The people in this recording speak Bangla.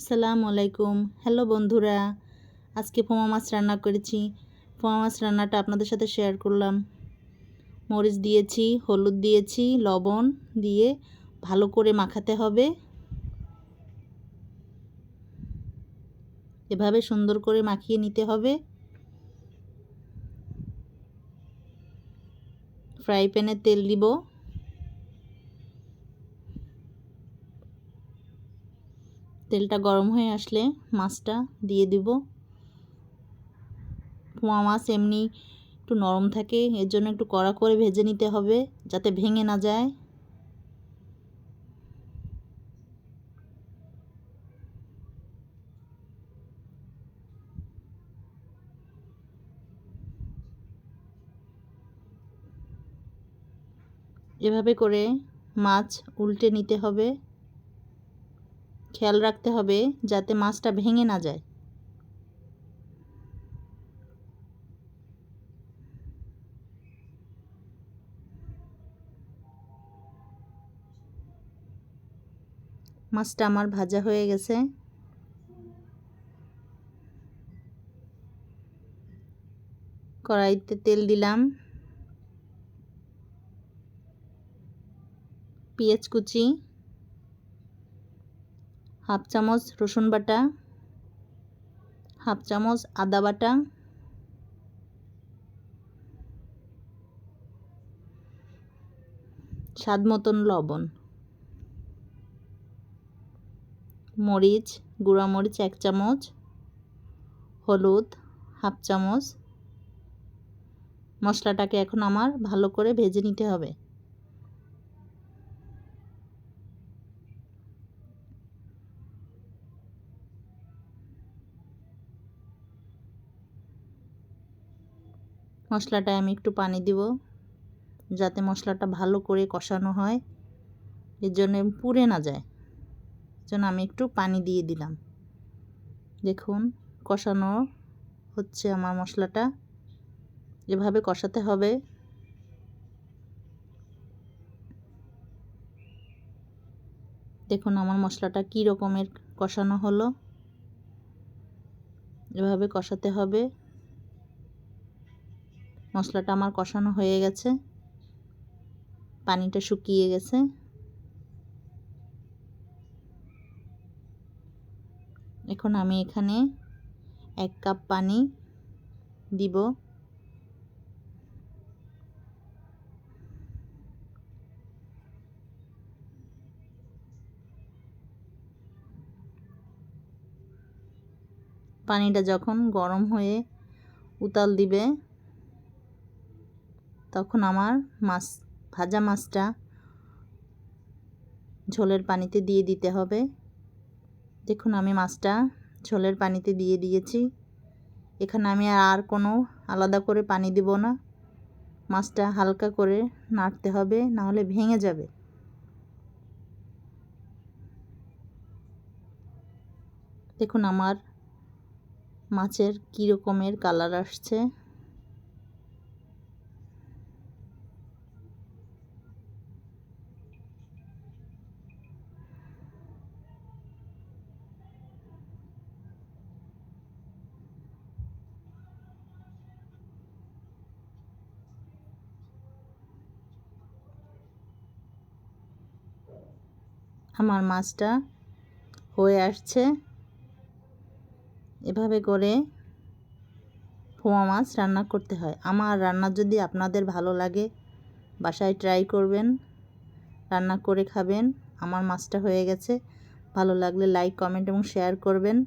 আসসালামু আলাইকুম। হ্যালো বন্ধুরা, আজকে পোমা মাছ রান্না করেছি। পোমা মাছ রান্নাটা আপনাদের সাথে শেয়ার করলাম। মরিচ দিয়েছি, হলুদ দিয়েছি, লবণ দিয়ে ভালো করে মাখাতে হবে। এভাবে সুন্দর করে মাখিয়ে নিতে হবে। ফ্রাই প্যানে তেল দিব। তেলটা গরম হয়ে আসলে মাছটা দিয়ে দিব। পোয়া মাছ এমনি একটু নরম থাকে, এর জন্য একটু কড়া করে ভেজে নিতে হবে যাতে ভেঙে না যায়। এভাবে করে মাছ উল্টে নিতে হবে। খেয়াল রাখতে হবে যাতে মাছটা ভেঙে না যায়। মাছটা আমার ভাজা হয়ে গেছে। কড়াইতে তেল দিলাম। পেঁয়াজ কুচি। হাফ চামচ রসুন বাটা, হাফ চামচ আদা বাটা, স্বাদ মতন লবণ, মরিচ, গুঁড়া মরিচ এক চামচ, হলুদ হাফ চামচ। মশলাটাকে এখন আমার ভালো করে ভেজে নিতে হবে। মশলাটায় আমি একটু পানি দিব, যাতে মশলাটা ভালো করে কষানো হয়। এর জন্য পুড়ে না যায়। জন্য আমি একটু পানি দিয়ে দিলাম। দেখুন, কষানো হচ্ছে আমার মশলাটা। এভাবে কষাতে হবে। দেখুন, আমার মশলাটা কী রকমের কষানো হলো। এভাবে কষাতে হবে। মশলাটা আমার কষানো হয়ে গেছে। পানিটা শুকিয়ে গেছে। এখন আমি এখানে এক কাপ পানি দিব। পানিটা যখন গরম হয়ে উতাল দিবে তখন আমার মাছ, ভাজা মাছটা ঝোলের পানিতে দিয়ে দিতে হবে। দেখুন, আমি মাছটা ঝোলের পানিতে দিয়ে দিয়েছি। এখানে আমি আর কোনো আলাদা করে পানি দিব না। মাছটা হালকা করে নাড়তে হবে, না হলে ভেঙে যাবে। দেখুন, আমার মাছের কী রকমের কালার আসছে। আমার মাছটা হয়ে আসছে। এভাবে করে পোয়া মাছ রান্না করতে হয়। আমার রান্না যদি আপনাদের ভালো লাগে, বাসায় ট্রাই করবেন, রান্না করে খাবেন, আমার মাছটা হয়ে গেছে। ভালো লাগলে লাইক কমেন্ট এবং শেয়ার করবেন।